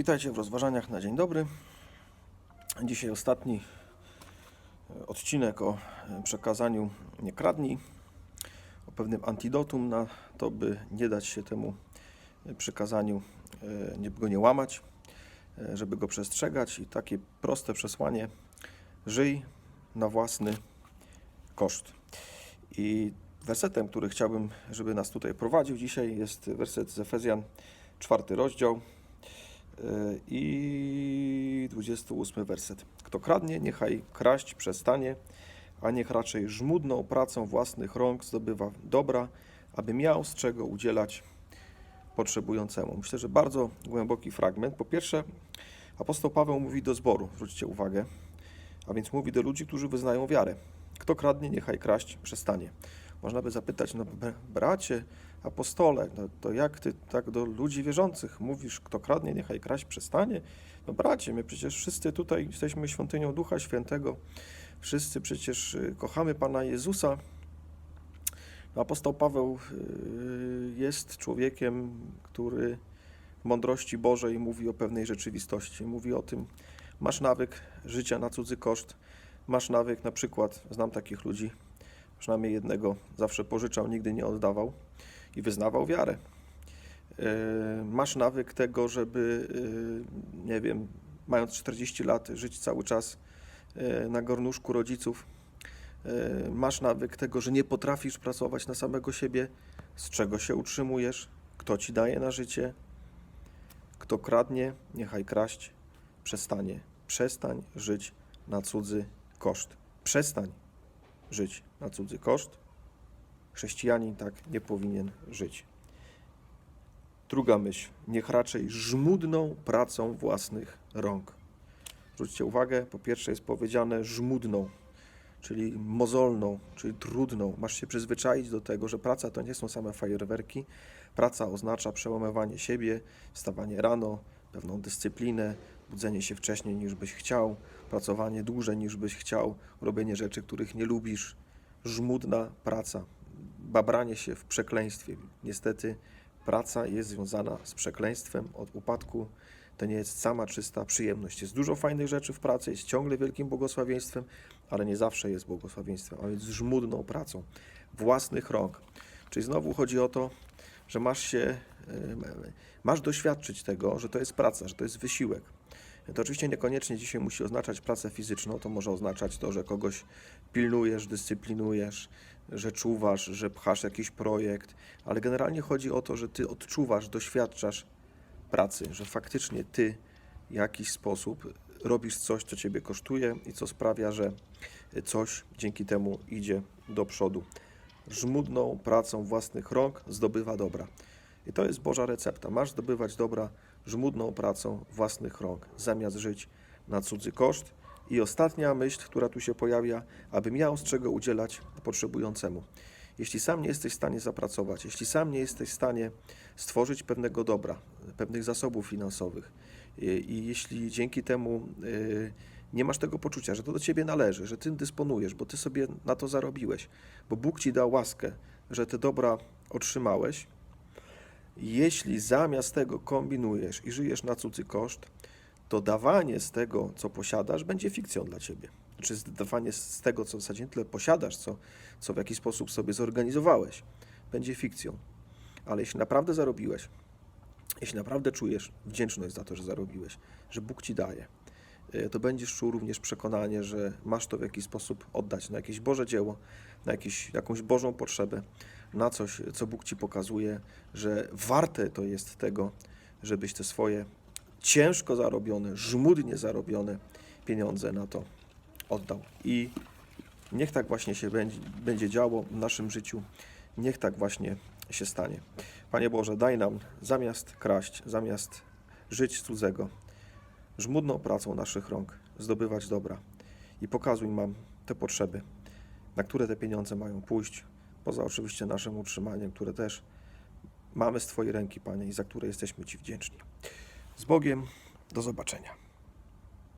Witajcie w rozważaniach na dzień dobry. Dzisiaj ostatni e, odcinek o e, przekazaniu nie kradnij, o pewnym antidotum na to, by nie dać się temu e, przykazaniu, e, nie go nie łamać, żeby go przestrzegać i takie proste przesłanie żyj na własny koszt. I wersetem, który chciałbym, żeby nas tutaj prowadził dzisiaj jest werset z Efezjan, czwarty rozdział, i 28 werset. Kto kradnie, niechaj kraść przestanie, a niech raczej żmudną pracą własnych rąk zdobywa dobra, aby miał z czego udzielać potrzebującemu. Myślę, że bardzo głęboki fragment. Po pierwsze, apostoł Paweł mówi do zboru, zwróćcie uwagę, a więc mówi do ludzi, którzy wyznają wiarę. Kto kradnie, niechaj kraść przestanie. Można by zapytać, no br- bracie, apostole, no to jak ty tak do ludzi wierzących mówisz, kto kradnie, niechaj kraść przestanie? No bracie, my przecież wszyscy tutaj jesteśmy świątynią Ducha Świętego, wszyscy przecież y, kochamy Pana Jezusa. No, apostoł Paweł y, jest człowiekiem, który w mądrości Bożej mówi o pewnej rzeczywistości. Mówi o tym, masz nawyk życia na cudzy koszt, masz nawyk, na przykład, znam takich ludzi, przynajmniej jednego, zawsze pożyczał, nigdy nie oddawał i wyznawał wiarę. E, Masz nawyk tego, żeby, e, nie wiem, mając 40 lat, żyć cały czas e, na gornuszku rodziców. Masz nawyk tego, że nie potrafisz pracować na samego siebie, z czego się utrzymujesz, kto ci daje na życie. Kto kradnie, niechaj kraść przestanie. Przestań żyć na cudzy koszt. Przestań żyć na cudzy koszt. Chrześcijanin tak nie powinien żyć. Druga myśl. Niech raczej żmudną pracą własnych rąk. Zwróćcie uwagę, po pierwsze jest powiedziane żmudną, czyli mozolną, czyli trudną. Masz się przyzwyczaić do tego, że praca to nie są same fajerwerki. Praca oznacza przełamywanie siebie, wstawanie rano, pewną dyscyplinę, budzenie się wcześniej niż byś chciał, pracowanie dłużej niż byś chciał, robienie rzeczy, których nie lubisz. Żmudna praca, babranie się w przekleństwie. Niestety praca jest związana z przekleństwem od upadku. To nie jest sama czysta przyjemność. Jest dużo fajnych rzeczy w pracy, jest ciągle wielkim błogosławieństwem, ale nie zawsze jest błogosławieństwem, a więc żmudną pracą własnych rąk. Czyli znowu chodzi o to, że masz się, masz doświadczyć tego, że to jest praca, że to jest wysiłek. To oczywiście niekoniecznie dzisiaj musi oznaczać pracę fizyczną, to może oznaczać to, że kogoś pilnujesz, dyscyplinujesz, że czuwasz, że pchasz jakiś projekt, ale generalnie chodzi o to, że ty odczuwasz, doświadczasz pracy, że faktycznie ty w jakiś sposób robisz coś, co ciebie kosztuje i co sprawia, że coś dzięki temu idzie do przodu. Żmudną pracą własnych rąk zdobywa dobra. I to jest Boża recepta. Masz zdobywać dobra żmudną pracą własnych rąk, zamiast żyć na cudzy koszt. I ostatnia myśl, która tu się pojawia, aby miał z czego udzielać potrzebującemu. Jeśli sam nie jesteś w stanie zapracować, jeśli sam nie jesteś w stanie stworzyć pewnego dobra, pewnych zasobów finansowych, i, jeśli dzięki temu y, nie masz tego poczucia, że to do ciebie należy, że tym dysponujesz, bo ty sobie na to zarobiłeś, bo Bóg ci dał łaskę, że te dobra otrzymałeś, jeśli zamiast tego kombinujesz i żyjesz na cudzy koszt, to dawanie z tego, co posiadasz, będzie fikcją dla ciebie. Czy dawanie z tego, co w zasadzie tyle posiadasz, co, co w jakiś sposób sobie zorganizowałeś, będzie fikcją. Ale jeśli naprawdę zarobiłeś, jeśli naprawdę czujesz wdzięczność za to, że zarobiłeś, że Bóg ci daje, y, to będziesz czuł również przekonanie, że masz to w jakiś sposób oddać na jakieś Boże dzieło, na jakieś, jakąś Bożą potrzebę, na coś, co Bóg ci pokazuje, że warte to jest tego, żebyś te swoje ciężko zarobione, żmudnie zarobione pieniądze na to oddał. I niech tak właśnie się będzie, będzie działo w naszym życiu, niech tak właśnie się stanie. Panie Boże, daj nam zamiast kraść, zamiast żyć cudzego, żmudną pracą naszych rąk zdobywać dobra i pokazuj nam te potrzeby, na które te pieniądze mają pójść, poza oczywiście naszym utrzymaniem, które też mamy z Twojej ręki, Panie, i za które jesteśmy Ci wdzięczni. Z Bogiem, do zobaczenia.